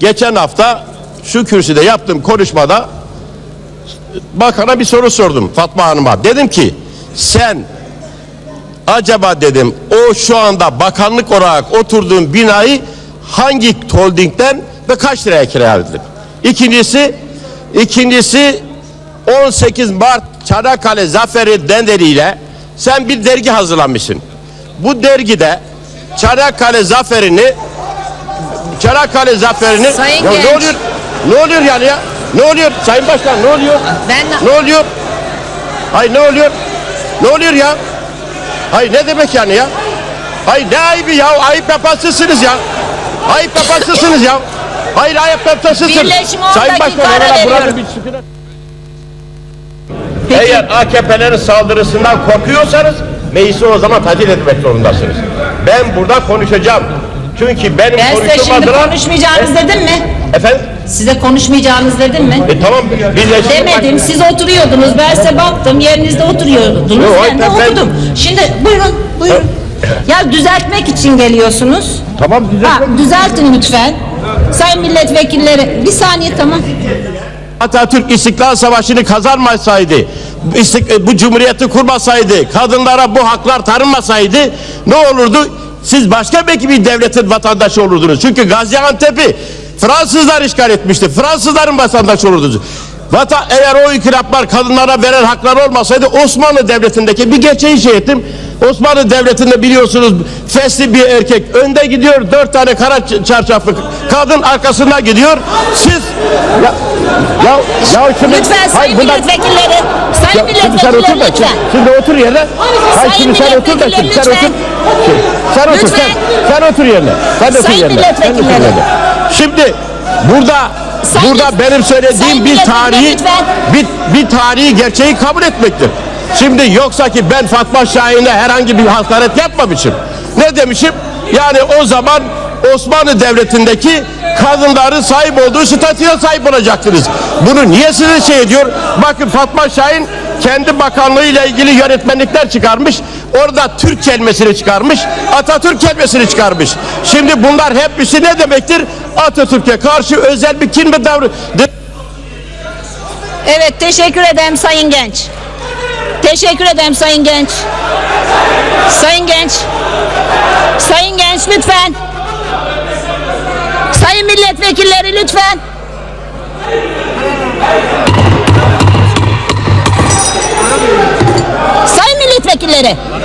geçen hafta şu kürsüde yaptığım konuşmada bakana bir soru sordum Fatma Hanım'a. Dedim ki sen acaba dedim o şu anda bakanlık olarak oturduğun binayı hangi holdingden ve kaç liraya kiraladın? İkincisi ikincisi 18 Mart Çanakkale Zaferi nedeniyle sen bir dergi hazırlamışsın. Bu dergide Çanakkale Zaferi'ni Çanakkale Zaferi'ni Sayın Ya Genç. ne oluyor? Ne oluyor yani ya? Ne oluyor? Sayın Başkan ne oluyor? Ben Ne oluyor? Hayır ne oluyor? Ne oluyor ya? Hayır ne demek yani ya? Hayır ne ayıbı ya? Ayıp yapansızsınız ya. Ayıp yapansızsınız ya. Hayır ayıp yapansızsınız. Sayın Başkan orada burada bir sükunet- Eğer AKP'lerin saldırısından korkuyorsanız meclisi o zaman tatil etmek zorundasınız. Ben burada konuşacağım. Çünkü benim Ben size şimdi adına... konuşmayacağınız dedim mi? Efendim? Size konuşmayacağınız dedim mi? E tamam. Birleşim Demedim. Siz oturuyordunuz. Ben size baktım. Yerinizde oturuyordunuz. Yok, ben de ben- okudum. Şimdi buyurun. Buyurun. Ya düzeltmek için geliyorsunuz. Tamam Ha, düzeltin lütfen. Sayın milletvekilleri. Bir saniye tamam. Atatürk İstiklal Savaşı'nı kazanmasaydı, istik- bu cumhuriyeti kurmasaydı, kadınlara bu haklar tanınmasaydı ne olurdu? Siz başka belki bir devletin vatandaşı olurdunuz. Çünkü Gaziantep'i Fransızlar işgal etmişti. Fransızların vatandaşı olurdunuz. Vata, eğer o inkılaplar kadınlara veren haklar olmasaydı Osmanlı Devleti'ndeki bir gerçeği şey ettim. Osmanlı Devleti'nde biliyorsunuz fesli bir erkek önde gidiyor, dört tane kara çarşaflı kadın arkasında gidiyor. Siz ya, ya, ya şimdi, Lütfen sayın bunlar- milletvekilleri. Ya, Sayın şimdi sen otur da, şimdi, şimdi otur yerine. Hayır şimdi sen otur da, şimdi sen otur. Sen otur, sen, sen otur yerine. Sen otur yerine. Sen otur yerine. Şimdi burada Sayın burada millet- benim söylediğim bir tarihi bir, bir tarihi gerçeği kabul etmektir. Şimdi yoksa ki ben Fatma Şahin'e herhangi bir hakaret yapmamışım. Ne demişim? Yani o zaman Osmanlı Devleti'ndeki kadınların sahip olduğu statüye sahip olacaksınız. Bunu niye size şey ediyor? Bakın Fatma Şahin kendi bakanlığıyla ilgili yönetmenlikler çıkarmış. Orada Türk kelimesini çıkarmış. Atatürk kelimesini çıkarmış. Şimdi bunlar hepsi ne demektir? Atatürk'e karşı özel bir kin ve davranış. Evet teşekkür ederim Sayın Genç. Teşekkür ederim Sayın Genç. Sayın Genç. Sayın Genç lütfen. Sayın milletvekilleri lütfen. Milletvekilleri.